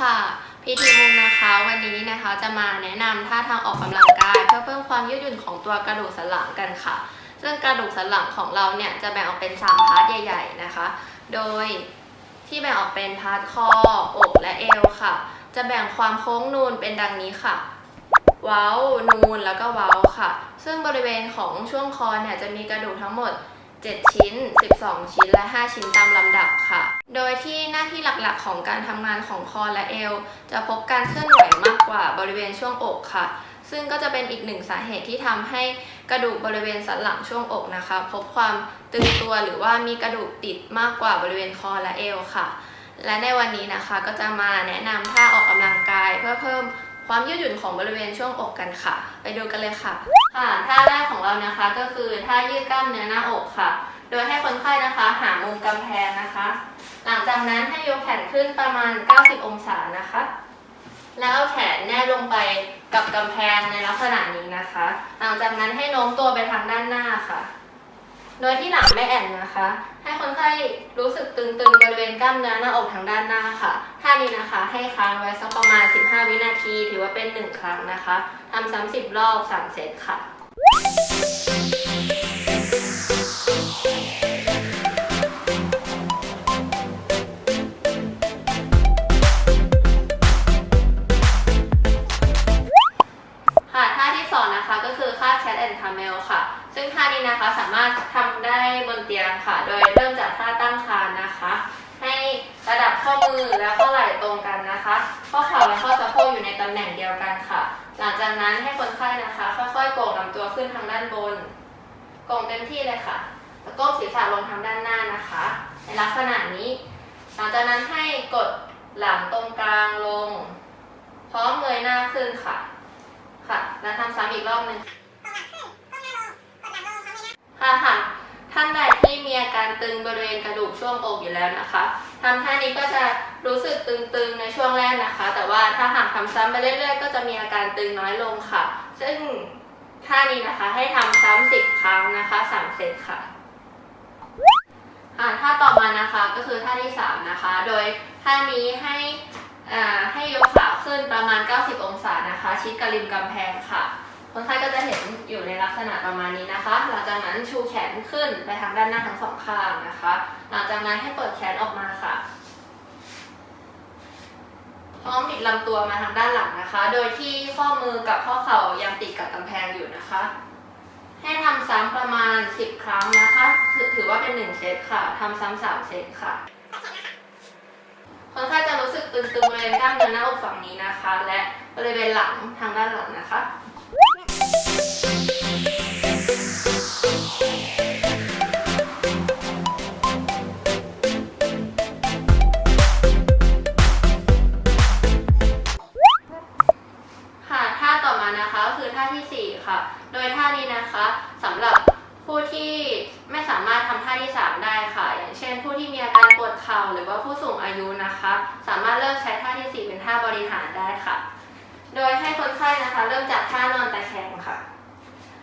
ค่ะ พีทีมุงนะคะ วันนี้นะคะจะมาแนะนำท่าทางออกกำลังกาย เพื่อเพิ่มความยืดหยุ่นของตัวกระดูกสันหลังกันค่ะ ซึ่งกระดูกสันหลังของเราเนี่ยจะแบ่งออกเป็น 3 พาร์ทใหญ่ ๆนะคะ โดยที่แบ่งออกเป็นพาร์ทคอ อกและเอวค่ะ จะแบ่งความโค้งนูนเป็นดังนี้ค่ะ เว้า นูนแล้วก็เว้าค่ะ ซึ่งบริเวณของช่วงคอเนี่ยจะมีกระดูกทั้งหมด 7 ชิ้น 12 ชิ้น และ 5 ชิ้นตามลำดับค่ะ โดยที่หน้าที่หลักๆ ของการทำงานของคอและเอว จะพบการเคลื่อนไหวมากกว่าบริเวณช่วงอกค่ะ ซึ่งก็จะเป็นอีกหนึ่งสาเหตุที่ทำให้กระดูกบริเวณสันหลังช่วงอกนะคะ พบความตึงตัวหรือว่ามีกระดูกติดมากกว่าบริเวณคอและเอวค่ะ และในวันนี้นะคะก็จะมาแนะนำท่าออกกำลังกายเพื่อเพิ่ม ความยืดหยุ่นของบริเวณช่วงอกกันค่ะ ไปดูกันเลยค่ะ ค่ะ ท่าแรกของเรานะคะก็คือท่ายืดกล้ามเนื้อหน้าอกค่ะ โดยให้คนไข้นะคะหามุมกำแพงนะคะ หลังจากนั้นให้ยกแขนขึ้นประมาณ 90 องศานะคะ แล้วเอาแขนแนบลงไปกับกำแพงในลักษณะนี้นะคะ หลังจากนั้นให้โน้มตัวไปทางด้านหน้าค่ะ โดยที่หลังไม่แอนนะคะ ให้คนไข้รู้สึกตึงๆบริเวณกล้ามเนื้อหน้าอกทางด้านหน้าค่ะท่านี้นะคะ ให้ค้างไว้สักประมาณ 15 วินาที ถือว่าเป็น 1 ครั้งนะคะทำซ้ำ10 รอบ 3 เซตค่ะค่ะท่าที่สองนะคะก็คือค่า cat and camel ค่ะ ซึ่งท่านี้นะคะสามารถทำได้บนเตียงค่ะ โดยเริ่มจากท่าตั้งคานนะคะ ให้ระดับข้อมือและข้อไหล่ตรงกันนะคะ ข้อเข่าและข้อสะโพกอยู่ในตำแหน่งเดียวกันค่ะ หลังจากนั้นให้คนไข้นะคะ ค่อยๆโก่งลำตัวขึ้นทางด้านบนโก่งเต็มที่เลยค่ะ แล้วก็ศีรษะลงทางด้านหน้านะคะ ในลักษณะนี้ หลังจากนั้นให้กดหลังตรงกลางลง พร้อมเงยหน้าขึ้นค่ะ ค่ะ แล้วทำซ้ำอีกรอบหนึ่ง ค่ะค่ะท่านใดที่มีอาการตึงบริเวณกระดูกช่วงอกอยู่แล้วนะคะทำท่านี้ก็จะรู้สึกตึงๆในช่วงแรกนะคะ แต่ว่าถ้าหากทำซ้ำไปเรื่อยๆ ก็จะมีอาการตึงน้อยลงค่ะ ซึ่งท่านี้นะคะให้ทำซ้ำสิบครั้งนะคะสามเซตค่ะอ่าท่าต่อมานะคะก็คือท่าที่สามนะคะ โดยท่านี้ให้อ่าให้ยกขาขึ้นประมาณ 90 องศานะคะ ชิดกับริมกำแพงค่ะคนไข้ก็จะเห็นอยู่ในลักษณะประมาณนี้นะคะ จากนั้นชูแขนขึ้นไปทางด้านหน้าทั้งสองข้างนะคะ หลังจากนั้นให้เปิดแขนออกมาค่ะ พร้อมบิดลำตัวมาทางด้านหลังนะคะ โดยที่ข้อมือกับข้อเข่ายังติดกับกำแพงอยู่นะคะ ให้ทำซ้ำประมาณ 10 ครั้งนะคะ ถือถือว่าเป็น 1 เซตค่ะ ทำซ้ำสามเซตค่ะคนไข้จะรู้สึกตึงๆบริเวณกล้ามเนื้อหน้าอกฝั่งนี้นะคะ และบริเวณหลังทางด้านหลังนะคะ ที่4ค่ะ โดยท่านี้นะคะสำหรับผู้ที่ไม่สามารถทำท่าที่ 3 ได้ค่ะ อย่างเช่น ผู้ที่มีอาการปวดเข่าหรือว่าผู้สูงอายุนะคะ สามารถเลือกใช้ท่าที่ 4 เป็นท่าบริหารได้ค่ะ โดยให้คนไข้นะคะ เริ่มจากท่านอนตะแคงค่ะ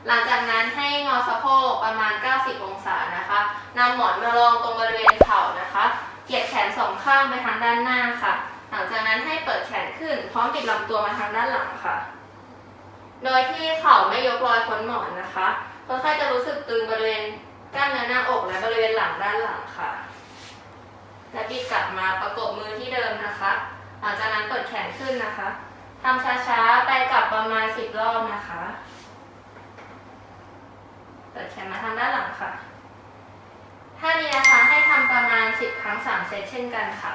หลังจากนั้นให้งอสะโพกประมาณ 90 องศานะคะนำหมอนมารองตรงบริเวณเข่านะคะเหยียดแขนสองข้างไปทางด้านหน้าค่ะ หลังจากนั้นให้เปิดแขนขึ้น พร้อมบิดลำตัวมาทางด้านหลังค่ะ โดยที่เข่าไม่ยกลอยพ้นหมอนนะคะคนไข้จะรู้สึกตึงบริเวณกล้ามเนื้อหน้าอกและบริเวณหลังด้านหลังค่ะ และบิดกลับมาประกบมือที่เดิมนะคะ หลังจากนั้นเปิดแขนขึ้นนะคะทำช้าๆไปกลับประมาณ10รอบนะคะ เปิดแขนมาทางด้านหลังค่ะท่านี้นะคะให้ทำประมาณ 10 ครั้ง 3 เซตเช่นกันค่ะ